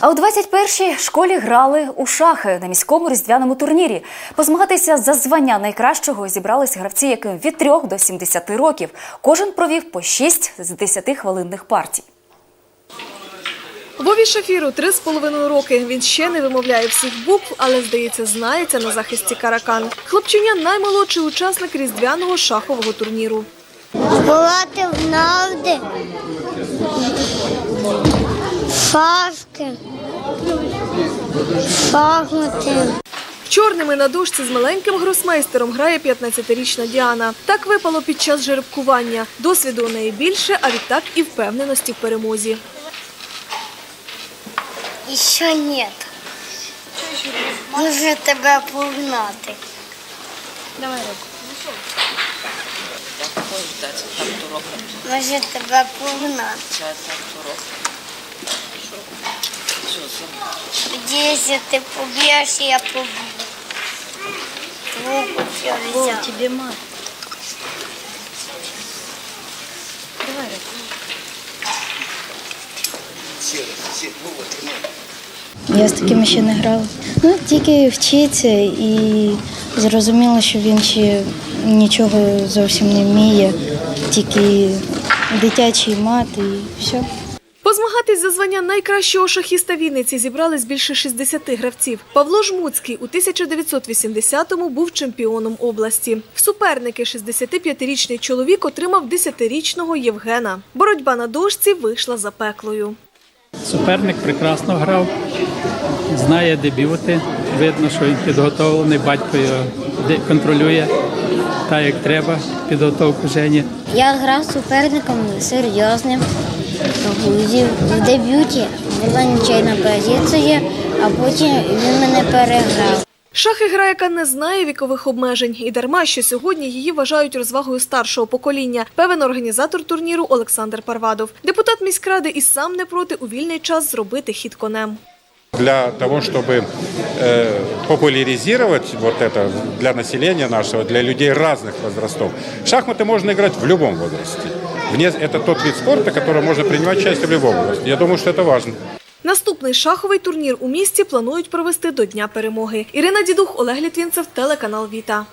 А у 21-й школі грали у шахи на міському різдвяному турнірі. Позмагатися за звання найкращого зібрались гравці, яким від 3 до 70 років. Кожен провів по 6 з 10 хвилинних партій. Вові Шафіру три з половиною роки. Він ще не вимовляє всіх букв, але, здається, знається на захисті каракан. Хлопчиня наймолодший учасник різдвяного шахового турніру. Збивати в навди, шашки. Чорними на дошці з маленьким гросмейстером грає 15-річна Діана. Так випало під час жеребкування. Досвіду у неї більше, а відтак і впевненості в перемозі. Ще ні. Може тебе погнати. там турок, Може тебе погнати. Якщо ти поб'єш, я все взяв. Тебе мать. Я з такими ще не грала. Ну, тільки вчиться і зрозуміло, що він ще нічого зовсім не вміє, тільки дитячий мат і все. Позмагатись за звання найкращого шахіста Вінниці зібрались більше 60 гравців. Павло Жмуцький у 1980-му був чемпіоном області. В суперники 65-річний чоловік отримав 10-річного Євгена. Боротьба на дошці вийшла запеклою. Суперник прекрасно грав, знає, де б'юти. Видно, що він підготовлений, батько його де- контролює так, як треба, підготовку Жені. Я грав суперником серйозним. В дебюті була нічийна позиція, а потім він мене переграв. Шахи гра, яка не знає вікових обмежень, і дарма, що сьогодні її вважають розвагою старшого покоління. Певен організатор турніру Олександр Парвадов. Депутат міськради і сам не проти у вільний час зробити хід конем. Для того, чтобы э, популяризировать вот это для населения нашего, для людей разных возрастов, шахматы можно играть в любом возрасте. Вне, это тот вид спорта, который можно принимать участие в любом возрасте. Я думаю, что это важно. Наступний шаховий турнір у місті планують провести до Дня перемоги. Ірина Дідух, Олег Літвінцев, телеканал Віта.